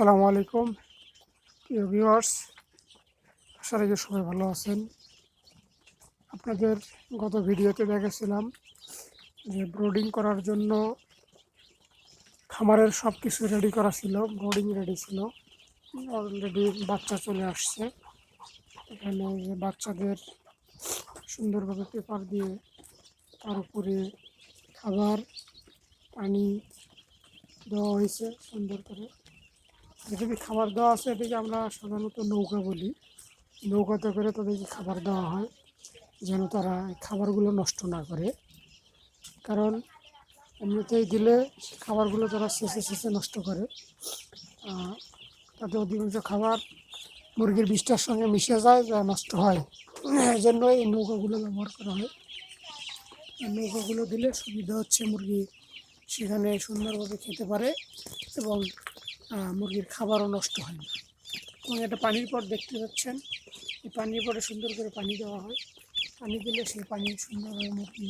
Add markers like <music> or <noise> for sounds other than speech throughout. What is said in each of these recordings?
আসসালামু আলাইকুম। প্রিয় ভিউয়ার্স, আশা রাখি সবাই ভালো আছেন। আপনাদের গত ভিডিওতে দেখেছিলাম যে ব্রোডিং করার জন্য খামারের সব কিছু রেডি করা ছিল, ব্রোডিং রেডি ছিল। অলরেডি বাচ্চা চলে আসছে। এখানে যে বাচ্চাদের সুন্দরভাবে পেপার দিয়ে তার উপরে খাবার, পানি দেওয়া হয়েছে সুন্দর করে। যেদিকে খাবার দেওয়া আছে, এদিকে আমরা সাধারণত নৌকা বলি। নৌকাতে করে তাদেরকে খাবার দেওয়া হয়, যেন তারা খাবারগুলো নষ্ট না করে। কারণ এমনিতেই দিলে খাবারগুলো তারা শেষে শেষে নষ্ট করে। তাতে অধিকাংশ খাবার মুরগির বিষটার সঙ্গে মিশে যায়, যা নষ্ট হয়। এই জন্য এই নৌকাগুলো ব্যবহার করা হয়। নৌকাগুলো দিলে সুবিধা হচ্ছে মুরগি সেখানে সুন্দরভাবে খেতে পারে এবং মুরগির খাবারও নষ্ট হয় না। এবং একটা পানির পট দেখতে পাচ্ছেন। এই পানির পটে সুন্দর করে পানি দেওয়া হয়। পানি দিলে সেই পানি সুন্দরভাবে মুরগি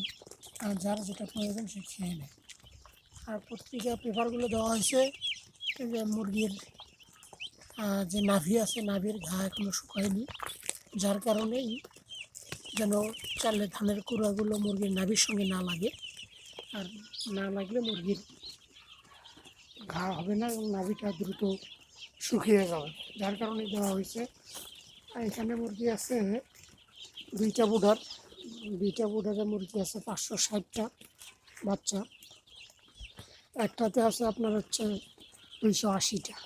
যার যেটা প্রয়োজন সে খেয়ে নেয়। আর পত্রিকা পেপারগুলো দেওয়া হয়েছে মুরগির যে নাভি আছে, নাভির ঘা এখনও শুকায়নি। যার কারণেই যেন চালে ধানের কুড়াগুলো মুরগির নাভির সঙ্গে না লাগে। আর না লাগলে মুরগির ঘা হবে না এবং নাভিটা দ্রুত শুকিয়ে যাবে। যার কারণে দেওয়া হয়েছে। এখানে মুরগি আছে দুইটা বুডার। দুইটা বুডারে মুরগি আছে পাঁচশো ষাটটা বাচ্চা। একটাতে আছে আপনার হচ্ছে দুইশো আশিটা।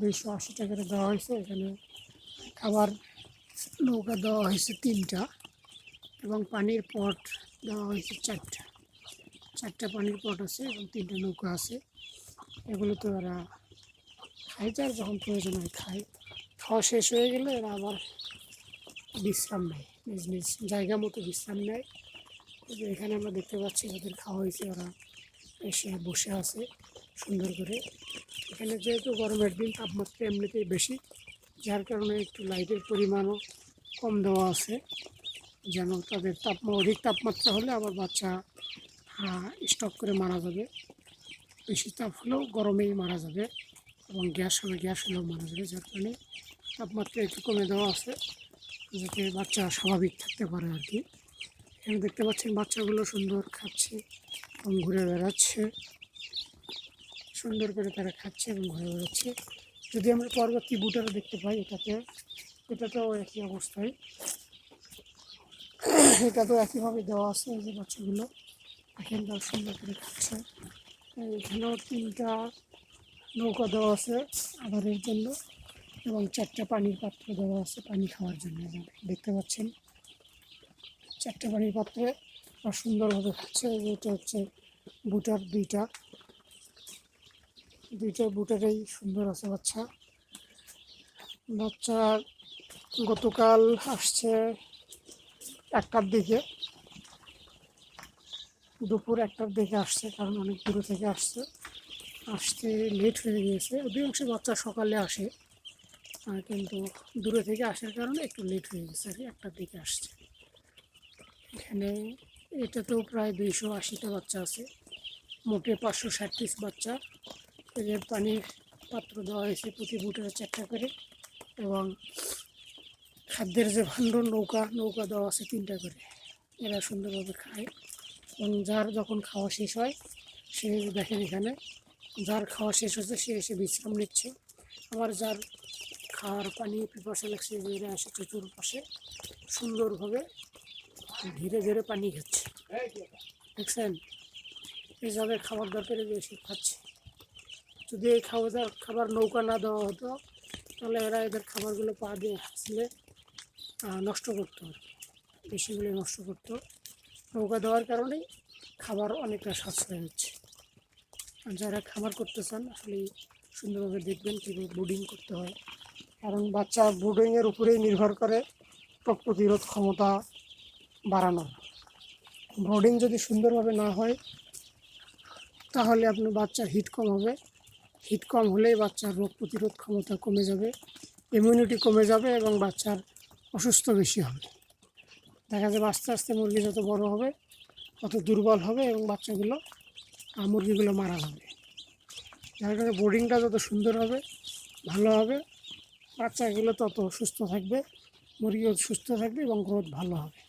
দুইশো আশি টাকা করে দেওয়া হয়েছে। এখানে খাবার নৌকা দেওয়া হয়েছে তিনটা এবং পানির পট দেওয়া হয়েছে চারটা। চারটা পানির পট আছে এবং তিনটা নৌকা আছে। এগুলো তো এরা খায়, যার যখন প্রয়োজন হয় খায়। খাওয়া শেষ হয়ে গেলে এরা আবার বিশ্রাম নেয়, নিজ নিজ জায়গা মতো বিশ্রাম নেয়। এখানে আমরা দেখতে পাচ্ছি যাদের খাওয়া হয়েছে ওরা এসে বসে আছে সুন্দর করে। এখানে যেহেতু গরমের দিন, তাপমাত্রা এমনিতেই বেশি, যার কারণে একটু লাইটের পরিমাণও কম দেওয়া আছে, যেন তাদের তাপমা অধিক তাপমাত্রা হলে আবার বাচ্চা স্টক করে মারা যাবে। বেশি তাপ হলেও গরমেই মারা যাবে এবং গ্যাস হলে গ্যাস হলেও মারা যাবে, যার কারণে তাপমাত্রা একটু কমে দেওয়া আছে যাতে বাচ্চা স্বাভাবিক থাকতে পারে আর কি। এখানে দেখতে পাচ্ছেন বাচ্চাগুলো সুন্দর খাচ্ছে এবং ঘুরে বেড়াচ্ছে। সুন্দর করে তারা খাচ্ছে এবং ঘুরে বেড়াচ্ছে। যদি আমরা পরবর্তী বুটারা দেখতে পাই, এটাতে, এটাতেও একই অবস্থায়। এটাতেও একইভাবে দেওয়া আছে এই যে বাচ্চাগুলো। এখানে তারা সুন্দর করে খাচ্ছে। এখানেও তিনটা নৌকা দেওয়া আছে আবারের জন্য এবং চারটা পানির পাত্র দেওয়া আছে পানি খাওয়ার জন্য দেখতে পাচ্ছেন চারটা পানির পাত্রে সুন্দরভাবে খাচ্ছে। এটা হচ্ছে বুটার দুইটা। দুইটা বুটারেই সুন্দর আছে বাচ্চা। বাচ্চা গতকাল আসছে একটার দিকে। দুপুর একটার দিকে আসছে, কারণ অনেক দূরে থেকে আসছে। আসতে লেট হয়ে গিয়েছে। অধিকাংশ বাচ্চা সকালে আসে কিন্তু দূরে থেকে আসার কারণে একটু লেট হয়ে গেছে আর একটার দিকে আসছে। এখানে এটাতেও প্রায় দুইশো আশিটা বাচ্চা আছে। মোটে পাঁচশো ষাট বাচ্চা। এদের পানির পাত্র দেওয়া হয়েছে প্রতি বুটের চারটা করে এবং খাদ্যের যে ভাণ্ড নৌকা নৌকা দেওয়া আছে তিনটা করে। এরা সুন্দরভাবে খায়। যার যখন খাওয়া শেষ হয়, সে দেখেন এখানে, যার খাওয়া শেষ হচ্ছে সে এসে বিশ্রাম নিচ্ছে। আবার যার খাওয়ার পানি, পিপাসা লাগছে, যে এরা এসে চতুর পাশে সুন্দরভাবে ধীরে ধীরে পানি খাচ্ছে। দেখছেন? এই যাদের খাবার দরকারে এসে খাচ্ছে। যদি এই খাবার খাবার নৌকা না দেওয়া হতো, তাহলে এরা এদের খাবারগুলো পা দিয়ে হাসলে নষ্ট করতো আর বেশিগুলো নষ্ট করতো। নৌকা দেওয়ার কারণেই খাবার অনেকটা সাশ্রয় হচ্ছে। আর যারা খাবার করতে চান আসলে সুন্দরভাবে দেখবেন কীভাবে ব্রুডিং করতে হয়। কারণ বাচ্চা ব্রুডিংয়ের উপরেই নির্ভর করে রোগ প্রতিরোধ ক্ষমতা বাড়ানো। ব্রোডিং যদি সুন্দরভাবে না হয়, তাহলে আপনার বাচ্চার হিট কম হবে। হিট কম হলেই বাচ্চার রোগ প্রতিরোধ ক্ষমতা কমে যাবে ইমিউনিটি কমে যাবে এবং বাচ্চার অসুস্থ বেশি হবে। দেখা যাবে আস্তে আস্তে মুরগি যত বড় হবে, তত দুর্বল হবে এবং বাচ্চাগুলো মুরগিগুলো মারা যাবে। যার কারণে বোর্ডিংটা যত সুন্দর হবে, ভালো হবে, বাচ্চাগুলো তত সুস্থ থাকবে, মুরগিও সুস্থ থাকবে এবং গ্রোথ ভালো হবে।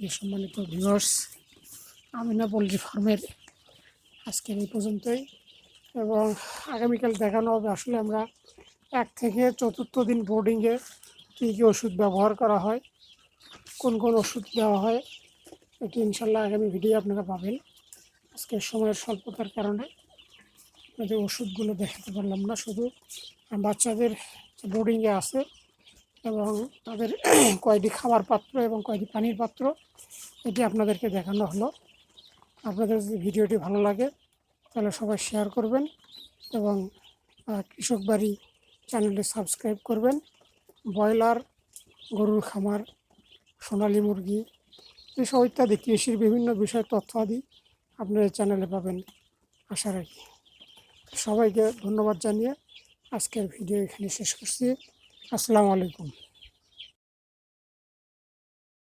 যে সম্মানিত ভিউয়ার্স আমিনা পোলট্রি ফার্মের আজকের এই পর্যন্তই। এবং আগামীকাল দেখানো হবে আসলে আমরা এক থেকে চতুর্থ দিন বোর্ডিংয়ে কী কী ওষুধ ব্যবহার করা হয়। কোন কোন ওষুধ দেওয়া হয়, এটি ইনশাল্লাহ আগামী ভিডিও আপনারা পাবেন। আজকে সময়ের স্বল্পতার কারণে আপনাদের ওষুধগুলো দেখাতে পারলাম না, শুধু বাচ্চাদের বোর্ডিংয়ে আছে এবং তাদের <clears throat> কয়টি খাবার পাত্র এবং কয়টি পানির পাত্র, এটি আপনাদেরকে দেখানো হলো। আপনাদের যদি ভিডিওটি ভালো লাগে, তাহলে সবাই শেয়ার করবেন এবং কৃষক বাড়ি চ্যানেলটি সাবস্ক্রাইব করবেন। ব্রয়লার, গরুর খামার সোনালী মুরগি এসব ইত্যাদি কৃষির বিভিন্ন বিষয়ে তথ্য আদি আপনার চ্যানেলে পাবেন, আশা রাখি। সবাইকে ধন্যবাদ জানিয়ে আজকের ভিডিও এখানে শেষ করছি। আসসালামু আলাইকুম।